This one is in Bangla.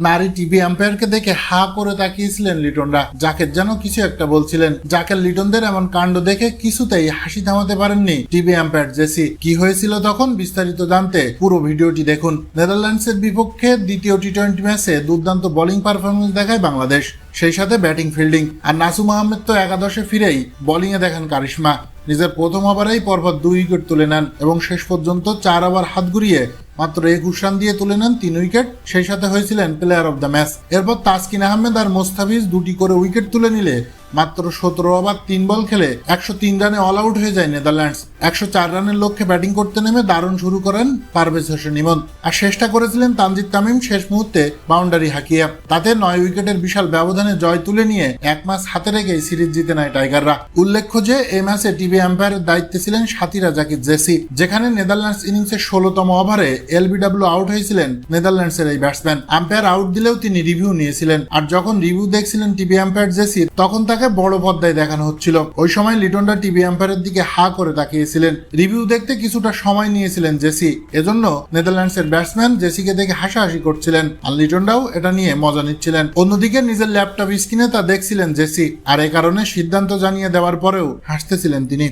নারী টিভি আম্পায়ারকে দেখে হা করে তাকিয়েছিলেন লিটনরা। যাকে যেন কিছু একটা বলছিলেন। যাকে লিটনদের এমন কাণ্ড দেখে কিছুতেই হাসি থামাতে পারেননি টিভি আম্পায়ার জেসি। কি হয়েছিল তখন বিস্তারিত জানতে পুরো ভিডিওটি দেখুন। নেদারল্যান্ডসের বিপক্ষে দ্বিতীয় টি টোয়েন্টি ম্যাচে দুর্দান্ত বোলিং পারফরমেন্স দেখায় বাংলাদেশ। সেই সাথে ব্যাটিং ফিল্ডিং আর নাসুম আহমেদ তো একাদশে ফিরেই বোলিংয়ে দেখান কারিশমা। নিজের প্রথম ওভারেই পরপর দুই উইকেট তুলে নেন এবং শেষ পর্যন্ত চার ওভার হাত ঘুরিয়ে মাত্র একুশ রান দিয়ে তুলে নেন তিন উইকেট। সেই সাথে হয়েছিলেন প্লেয়ার অব দ্য ম্যাচ এরপর তাসকিন আহমেদ আর মোস্তাফিজ দুটি করে উইকেট তুলে নিলে মাত্র সতেরো ওভার, তিন বল খেলে একশো তিন রানে অল আউট হয়ে যায় নেদারল্যান্ডস। একশো চার রানের লক্ষ্যে ব্যাটিং করতে নেমে দারুণ শুরু করেন পারভেজ হোসেন ইমন। আর শেষটা করেছিলেন তানজিদ তামিম শেষ মুহূর্তে বাউন্ডারি হাকিয়া। তাতে নয় উইকেটের বিশাল ব্যবধানে জয় তুলে নিয়ে এক ম্যাচ হাতে রেখেই সিরিজ জিতে নেয় টাইগাররা। উল্লেখ্য যে এই ম্যাচে টিভি আম্পায়ারের দায়িত্বে ছিলেন সাথীরা জাকির জেসি, যেখানে নেদারল্যান্ডস ইনিংসের ষোলোতম ওভারে এলবিডব্লিউ আউট হয়েছিলেন নেদারল্যান্ডসের এই ব্যাটসম্যান। আম্পায়ার আউট দিলেও তিনি রিভিউ নিয়েছিলেন। আর যখন রিভিউ দেখছিলেন টিভি আম্পায়ার জেসি তখন তাকে বড় পর্দায় দেখানো হচ্ছিল। ওই সময় লিটনডা টিভি আম্পায়ারের দিকে হা করে তাকিয়েছিলেন। রিভিউ দেখতে কিছুটা সময় নিয়েছিলেন জেসি। এজন্য নেদারল্যান্ডসের ব্যাটসম্যান জেসিকে দেখে হাসাহাসি করছিলেন আর লিটনডাও এটা নিয়ে মজা নিচ্ছিলেন। অন্যদিকে নিজের ল্যাপটপ স্ক্রিনে তা দেখছিলেন জেসি। আর এ কারণে সিদ্ধান্ত জানিয়ে দেওয়ার পরেও হাসতেছিলেন তিনি।